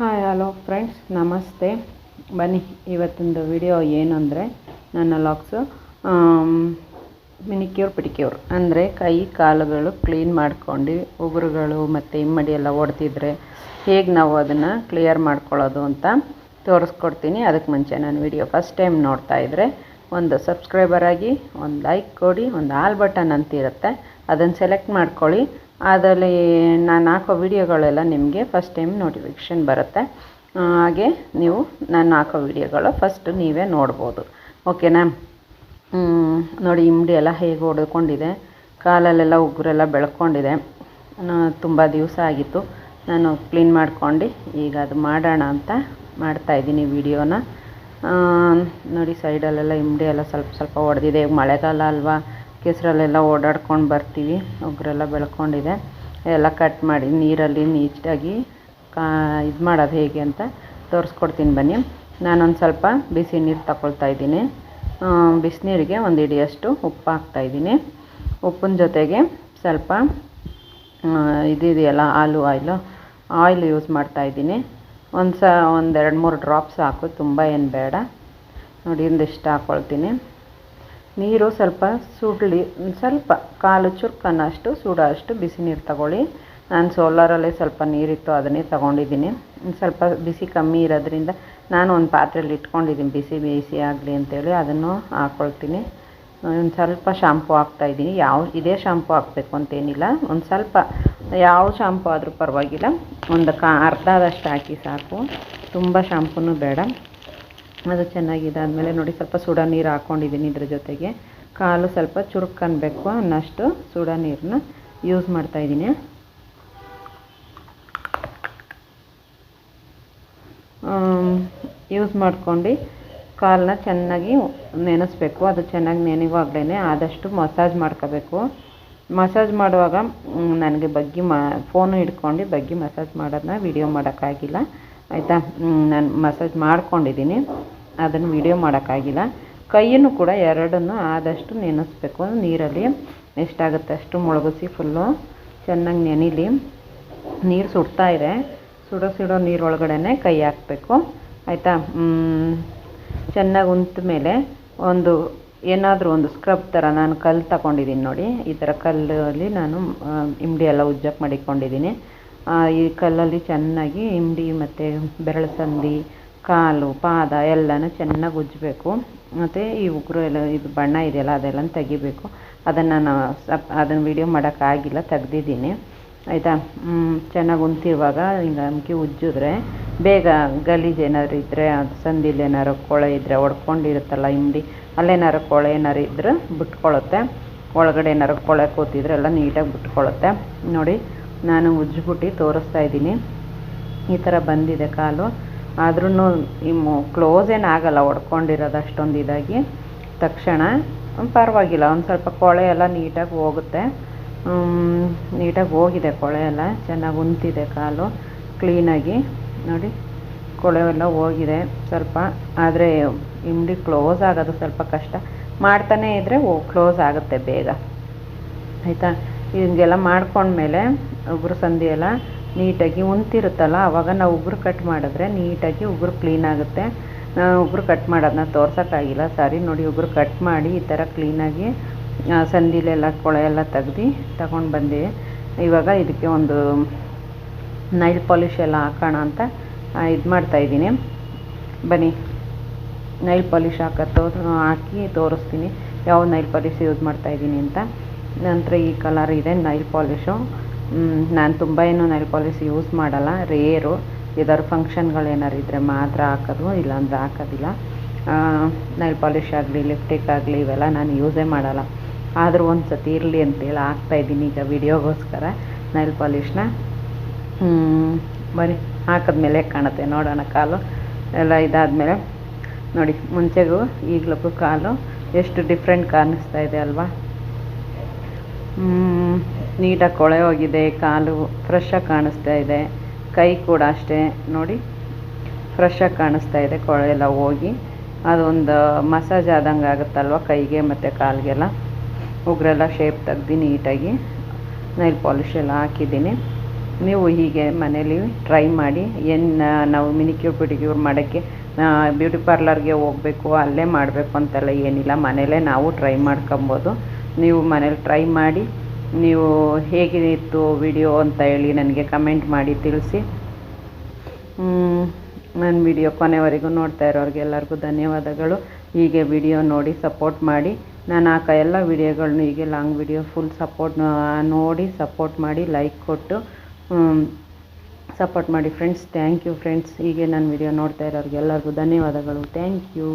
Hi hello friends ನಮಸ್ತೆ ಬನ್ನಿ, ಇವತ್ತೊಂದು ವಿಡಿಯೋ ಏನು ಅಂದರೆ, ನನ್ನ ಲಾಕ್ಸು ಮಿನಿಕ್ಯೂರ್ ಪಿಟಿಕ್ಯೂರ್ ಅಂದರೆ ಕೈ, ಕಾಲುಗಳು ಕ್ಲೀನ್ ಮಾಡ್ಕೊಂಡು, ಉಗುರುಗಳು ಮತ್ತು ಇಮ್ಮಡಿ ಎಲ್ಲ ಓಡ್ತಿದ್ರೆ ಹೇಗೆ ನಾವು ಅದನ್ನು ಕ್ಲಿಯರ್ ಮಾಡ್ಕೊಳ್ಳೋದು ಅಂತ ತೋರಿಸ್ಕೊಡ್ತೀನಿ. ಅದಕ್ಕೆ ಮುಂಚೆ ನಾನು ವಿಡಿಯೋ ಫಸ್ಟ್ ಟೈಮ್ ನೋಡ್ತಾ ಇದ್ದರೆ ಒಂದು ಸಬ್ಸ್ಕ್ರೈಬರ್ ಆಗಿ, ಒಂದು ಲೈಕ್ ಕೊಡಿ, ಒಂದು ಆಲ್ ಬಟನ್ ಅಂತಿರುತ್ತೆ. ಅದನ್ನು ಸೆಲೆಕ್ಟ್ ಮಾಡ್ಕೊಳ್ಳಿ. ಅದರಲ್ಲಿ ನಾನು ಹಾಕೋ ವಿಡಿಯೋಗಳೆಲ್ಲ ನಿಮಗೆ ಫಸ್ಟ್ ಟೈಮ್ ನೋಟಿಫಿಕೇಷನ್ ಬರುತ್ತೆ. ಹಾಗೆ ನೀವು ನಾನು ಹಾಕೋ ವಿಡಿಯೋಗಳು ಫಸ್ಟ್ ನೀವೇ ನೋಡ್ಬೋದು. ಓಕೆನಾ ನೋಡಿ ಇಮ್ಡಿ ಎಲ್ಲ ಹೇಗೆ ಹೊಡೆದುಕೊಂಡಿದೆ ಕಾಲಲ್ಲೆಲ್ಲ ಉಗುರೆಲ್ಲ ಬೆಳ್ಕೊಂಡಿದೆ. ತುಂಬ ದಿವಸ ಆಗಿತ್ತು. ನಾನು ಕ್ಲೀನ್ ಮಾಡ್ಕೊಂಡು ಈಗ ಅದು ಮಾಡೋಣ ಅಂತ ಮಾಡ್ತಾಯಿದ್ದೀನಿ ವಿಡಿಯೋನ. ನೋಡಿ ಸೈಡಲ್ಲೆಲ್ಲ ಇಮ್ಡಿ ಎಲ್ಲ ಸ್ವಲ್ಪ ಸ್ವಲ್ಪ ಹೊಡೆದಿದೆ ಈಗ ಮಳೆಗಾಲ ಅಲ್ವಾ? ಕೆಸರಲ್ಲೆಲ್ಲ ಓಡಾಡ್ಕೊಂಡು ಬರ್ತೀವಿ. ಒಗ್ಗರೆಲ್ಲ ಬೆಳ್ಕೊಂಡಿದೆ. ಎಲ್ಲ ಕಟ್ ಮಾಡಿ ನೀರಲ್ಲಿ ನೀಟಾಗಿ ಕಾ, ಇದು ಮಾಡೋದು ಹೇಗೆ ಅಂತ ತೋರಿಸ್ಕೊಡ್ತೀನಿ ಬನ್ನಿ. ನಾನೊಂದು ಸ್ವಲ್ಪ ಬಿಸಿ ನೀರು ತಗೊಳ್ತಾ ಇದ್ದೀನಿ. ಬಿಸಿನೀರಿಗೆ ಒಂದು ಹಿಡಿಯಷ್ಟು ಉಪ್ಪು ಹಾಕ್ತಾಯಿದ್ದೀನಿ ಉಪ್ಪಿನ ಜೊತೆಗೆ ಸ್ವಲ್ಪ ಇದಿದೆಯಲ್ಲ ಹಾಲು ಆಯಿಲು, ಆಯಿಲ್ ಯೂಸ್ ಮಾಡ್ತಾಯಿದ್ದೀನಿ ಒಂದು ಸ, ಒಂದು ಎರಡು ಮೂರು ಡ್ರಾಪ್ಸ್ ಹಾಕು, ತುಂಬ ಏನು ಬೇಡ. ನೋಡಿ ಇಂದಿಷ್ಟು ಹಾಕ್ಕೊಳ್ತೀನಿ ನೀರು ಸ್ವಲ್ಪ ಸುಡಲಿ, ಸ್ವಲ್ಪ ಕಾಲು ಚುರುಕನ್ನಷ್ಟು ಸುಡೋ ಅಷ್ಟು ಬಿಸಿ ನೀರು ತಗೊಳ್ಳಿ. ನಾನು ಸೋಲಾರಲ್ಲೇ ಸ್ವಲ್ಪ ನೀರಿತ್ತು ಅದನ್ನೇ ತಗೊಂಡಿದ್ದೀನಿ. ಸ್ವಲ್ಪ ಬಿಸಿ ಕಮ್ಮಿ ಇರೋದ್ರಿಂದ ನಾನು ಒಂದು ಪಾತ್ರೆಯಲ್ಲಿ ಇಟ್ಕೊಂಡಿದ್ದೀನಿ, ಬಿಸಿ ಬಿಸಿ ಆಗಲಿ ಅಂತೇಳಿ ಅದನ್ನು ಹಾಕ್ಕೊಳ್ತೀನಿ ಒಂದು ಸ್ವಲ್ಪ ಶಾಂಪು ಹಾಕ್ತಾಯಿದ್ದೀನಿ ಯಾವ, ಇದೇ ಶಾಂಪು ಹಾಕಬೇಕು ಅಂತೇನಿಲ್ಲ. ಒಂದು ಸ್ವಲ್ಪ ಯಾವ ಶಾಂಪು ಆದರೂ ಪರವಾಗಿಲ್ಲ. ಒಂದು ಕಾ, ಅರ್ಧದಷ್ಟು ಹಾಕಿ ಸಾಕು. ತುಂಬ ಶಾಂಪೂನು ಬೇಡ. ಅದು ಚೆನ್ನಾಗಿದಾದಮೇಲೆ ನೋಡಿ ಸ್ವಲ್ಪ ಸುಡ ನೀರು ಹಾಕ್ಕೊಂಡಿದ್ದೀನಿ ಇದ್ರ ಜೊತೆಗೆ. ಕಾಲು ಸ್ವಲ್ಪ ಚುರುಕು ಅನ್ಬೇಕು ಅನ್ನಷ್ಟು ಸುಡ ನೀರನ್ನ ಯೂಸ್ ಮಾಡ್ತಾಯಿದ್ದೀನಿ ಯೂಸ್ ಮಾಡ್ಕೊಂಡು ಕಾಲನ್ನ ಚೆನ್ನಾಗಿ ನೆನೆಸ್ಬೇಕು. ಅದು ಚೆನ್ನಾಗಿ ನೆನೆಯುವಾಗಲೇ ಆದಷ್ಟು ಮಸಾಜ್ ಮಾಡ್ಕೋಬೇಕು. ಮಸಾಜ್ ಮಾಡುವಾಗ ನನಗೆ ಬಗ್ಗಿ ಮ ಫೋನು ಹಿಡ್ಕೊಂಡು ಬಗ್ಗಿ ಮಸಾಜ್ ಮಾಡೋದನ್ನ ವಿಡಿಯೋ ಮಾಡೋಕ್ಕಾಗಿಲ್ಲ. ಆಯಿತಾ? ನಾನು ಮಸಾಜ್ ಮಾಡ್ಕೊಂಡಿದ್ದೀನಿ. ಅದನ್ನು ವಿಡಿಯೋ ಮಾಡೋಕ್ಕಾಗಿಲ್ಲ. ಕೈಯನ್ನು ಕೂಡ ಎರಡನ್ನು ಆದಷ್ಟು ನೆನೆಸ್ಬೇಕು. ನೀರಲ್ಲಿ ಎಷ್ಟಾಗುತ್ತೆ ಅಷ್ಟು ಮುಳುಗಿಸಿ ಫುಲ್ಲು ಚೆನ್ನಾಗಿ ನೆನಿಲಿ. ನೀರು ಸುಡ್ತಾ ಇದೆ. ಸುಡೋ ಸುಡೋ ನೀರೊಳಗಡೆ ಕೈ ಹಾಕಬೇಕು. ಆಯಿತಾ? ಚೆನ್ನಾಗಿ ಉಂತ ಮೇಲೆ ಒಂದು ಏನಾದರೂ ಒಂದು ಸ್ಕ್ರಬ್ ಥರ ನಾನು ಕಲ್ಲು ತಗೊಂಡಿದ್ದೀನಿ ನೋಡಿ. ಈ ಥರ ಕಲ್ಲಲ್ಲಿ ನಾನು ಆ, ಇಮ್ಡಿ ಎಲ್ಲ ಉಜ್ಜಕ್ಕೆ ಮಾಡಿಕೊಂಡಿದ್ದೀನಿ. ಈ ಕಲ್ಲಲ್ಲಿ ಚೆನ್ನಾಗಿ ಇಮ್ಡಿ ಮತ್ತು ಬೆರಳು ಸಂದಿ ಕಾಲು, ಪಾದ ಎಲ್ಲನೂ ಚೆನ್ನಾಗಿ ಉಜ್ಜಬೇಕು. ಮತ್ತು ಈ ಉಗುರು ಎಲ್ಲ, ಇದು ಬಣ್ಣ ಇದೆಯಲ್ಲ ಅದೆಲ್ಲ ತೆಗಿಬೇಕು. ಅದನ್ನು ನಾನು ಸಪ್, ಅದನ್ನು ವಿಡಿಯೋ ಮಾಡೋಕ್ಕಾಗಿಲ್ಲ ತೆಗ್ದಿದ್ದೀನಿ. ಆಯಿತಾ? ಚೆನ್ನಾಗಿ ಉಂತಿರುವಾಗ ಹಿಂಗೆ ಅಮ್ಕಿ ಉಜ್ಜಿದ್ರೆ, ಬೇಗ ಗಲೀಜು ಏನಾದ್ರು ಇದ್ದರೆ ಅದು ಸಂದಿಲಿ ಕೊಳೆ ಇದ್ದರೆ ಒಡ್ಕೊಂಡಿರುತ್ತಲ್ಲ ಇಮ್ಡಿ ಅಲ್ಲೇನಾರು ಕೊಳೆ ಏನಾರು ಇದ್ದರೆ ಬಿಟ್ಕೊಳ್ಳುತ್ತೆ ಒಳಗಡೆ ಏನಾದ್ರು ಕೊಳೆ ಕೂತಿದ್ರೆ ಎಲ್ಲ ನೀಟಾಗಿ ಬಿಟ್ಕೊಳ್ಳುತ್ತೆ ನೋಡಿ, ನಾನು ಉಜ್ಜಿಬಿಟ್ಟು ತೋರಿಸ್ತಾ ಇದ್ದೀನಿ. ಈ ಥರ ಬಂದಿದೆ ಕಾಲು. ಆದ್ರೂ ಇಮ್ಮು ಕ್ಲೋಸ್ ಏನು ಆಗಲ್ಲ ಅಷ್ಟೊಂದು ಇದಾಗಿ. ತಕ್ಷಣ ಪರವಾಗಿಲ್ಲ, ಒಂದು ಸ್ವಲ್ಪ ಕೊಳೆ ಎಲ್ಲ ನೀಟಾಗಿ ಹೋಗುತ್ತೆ. ನೀಟಾಗಿ ಹೋಗಿದೆ ಕೊಳೆ ಎಲ್ಲ, ಚೆನ್ನಾಗಿ ಉಂತಿದೆ ಕಾಲು ಕ್ಲೀನಾಗಿ ನೋಡಿ, ಕೊಳೆ ಎಲ್ಲ ಹೋಗಿದೆ ಸ್ವಲ್ಪ, ಆದರೆ ಇಮ್ಡಿ ಕ್ಲೋಸ್ ಆಗೋದು ಸ್ವಲ್ಪ ಕಷ್ಟ. ಮಾಡ್ತಾನೇ ಇದ್ದರೆ ಕ್ಲೋಸ್ ಆಗುತ್ತೆ ಬೇಗ. ಆಯಿತಾ? ಹಿಂಗೆಲ್ಲ ಮಾಡ್ಕೊಂಡ್ಮೇಲೆ, ಉಗುರು ಸಂದಿ ಎಲ್ಲ ನೀಟಾಗಿ ಉಂತಿರುತ್ತಲ್ಲ ಅವಾಗ ನಾವು ಉಗುರು ಕಟ್ ಮಾಡಿದ್ರೆ ನೀಟಾಗಿ ಉಗುರು ಕ್ಲೀನ್ ಆಗುತ್ತೆ. ಉಗುರು ಕಟ್ ಮಾಡೋದನ್ನ ತೋರ್ಸೋಕ್ಕಾಗಿಲ್ಲ. ಸಾರಿ ನೋಡಿ, ಉಗುರು ಕಟ್ ಮಾಡಿ ಈ ಥರ ಕ್ಲೀನಾಗಿ ಸಂದಿಲೆಲ್ಲ, ಕೊಳೆ ಎಲ್ಲ ತೆಗ್ದು ತಗೊಂಡು ಬಂದೆ ಇವಾಗ ಇದಕ್ಕೆ ಒಂದು ನೈಲ್ ಪಾಲಿಶ್ ಎಲ್ಲ ಹಾಕೋಣ ಅಂತ ಇದು ಮಾಡ್ತಾಯಿದ್ದೀನಿ ಬನ್ನಿ ನೈಲ್ ಪಾಲಿಶ್ ಹಾಕೋ ಹಾಕಿ ತೋರಿಸ್ತೀನಿ. ಯಾವ ನೈಲ್ ಪಾಲಿಶ್ ಯೂಸ್ ಮಾಡ್ತಾಯಿದ್ದೀನಿ ಅಂತ. ನಂತರ ಈ ಕಲರ್ ಇದೆ ನೈಲ್ ಪಾಲಿಶು ನಾನು ತುಂಬ ಏನು ನೈಲ್ ಪಾಲಿಶ್ ಯೂಸ್ ಮಾಡಲ್ಲ ರೇರು ಯಾವ್ದಾದ್ರು ಫಂಕ್ಷನ್ಗಳು ಏನಾರು ಇದ್ದರೆ ಮಾತ್ರ ಹಾಕೋದು, ಇಲ್ಲಾಂದರೆ ಹಾಕೋದಿಲ್ಲ. ನೈಲ್ ಪಾಲಿಶ್ ಆಗಲಿ ಲಿಪ್ಟಿಕ್ ಆಗಲಿ, ಇವೆಲ್ಲ ನಾನು ಯೂಸೇ ಮಾಡಲ್ಲ. ಆದರೂ ಒಂದು ಸತಿ ಇರಲಿ ಅಂತೇಳಿ ಹಾಕ್ತಾಯಿದ್ದೀನಿ ಈಗ ವಿಡಿಯೋಗೋಸ್ಕರ ನೈಲ್ ಪಾಲಿಶ್ನ ಬರೀ ಹಾಕಿದ್ಮೇಲೆ ಕಾಣುತ್ತೆ, ನೋಡೋಣ ಕಾಲು. ಎಲ್ಲ ಇದಾದಮೇಲೆ, ನೋಡಿ, ಮುಂಚೆಗೂ ಈಗಲಕ್ಕೂ ಕಾಲು ಎಷ್ಟು ಡಿಫ್ರೆಂಟ್ ಕಾಣಿಸ್ತಾ ಇದೆ ಅಲ್ವಾ? ನೀಟಾಗಿ ಕೊಳೆ ಹೋಗಿದೆ, ಕಾಲು ಫ್ರೆಶ್ಶಾಗಿ ಕಾಣಿಸ್ತಾ ಇದೆ, ಕೈ ಕೂಡ ಅಷ್ಟೇ. ನೋಡಿ ಫ್ರೆಶ್ಶಾಗಿ ಕಾಣಿಸ್ತಾ ಇದೆ ಕೊಳೆ ಎಲ್ಲ ಹೋಗಿ. ಅದೊಂದು ಮಸಾಜ್ ಆದಂಗೆ ಆಗುತ್ತಲ್ವ ಕೈಗೆ ಮತ್ತು ಕಾಲಿಗೆಲ್ಲ? ಉಗುರೆಲ್ಲ ಶೇಪ್ ತೆಗ್ದು ನೀಟಾಗಿ ನೈಲ್ ಪಾಲಿಶ್ ಎಲ್ಲ ಹಾಕಿದ್ದೀನಿ. ನೀವು ಹೀಗೆ ಮನೇಲಿ ಟ್ರೈ ಮಾಡಿ, ಏನು ನಾವು ಮಿನಿಕ್ಯೂರ್ ಪಿಡಿಕ್ಯೂರ್ ಮಾಡೋಕ್ಕೆ ಬ್ಯೂಟಿ ಪಾರ್ಲರ್ಗೆ ಹೋಗಬೇಕು, ಅಲ್ಲೇ ಮಾಡಬೇಕು ಅಂತೆಲ್ಲ ಏನಿಲ್ಲ. ಮನೇಲೇ ನಾವು ಟ್ರೈ ಮಾಡ್ಕೊಬೋದು. ನೀವು ಮನೇಲಿ ಟ್ರೈ ಮಾಡಿ ನೀವು ಹೇಗಿತ್ತು ವಿಡಿಯೋ ಅಂತ ಹೇಳಿ ನನಗೆ ಕಮೆಂಟ್ ಮಾಡಿ ತಿಳಿಸಿ. ನನ್ನ ವಿಡಿಯೋ ಕೊನೆವರೆಗೂ ನೋಡ್ತಾ ಇರೋರಿಗೆ ಎಲ್ಲರಿಗೂ ಧನ್ಯವಾದಗಳು. ಹೀಗೆ ವಿಡಿಯೋ ನೋಡಿ ಸಪೋರ್ಟ್ ಮಾಡಿ. ನಾನು ಹಾಕೋ ಎಲ್ಲ ವಿಡಿಯೋಗಳನ್ನು ಹೀಗೆ ಲಾಂಗ್ ವಿಡಿಯೋ ಫುಲ್ ಸಪೋರ್ಟ್ ನೋಡಿ ಸಪೋರ್ಟ್ ಮಾಡಿ, ಲೈಕ್ ಕೊಟ್ಟು ಸಪೋರ್ಟ್ ಮಾಡಿ ಫ್ರೆಂಡ್ಸ್. Thank you friends. ಹೀಗೆ ನನ್ನ ವಿಡಿಯೋ ನೋಡ್ತಾ ಇರೋರಿಗೆ ಎಲ್ಲರಿಗೂ ಧನ್ಯವಾದಗಳು. Thank you.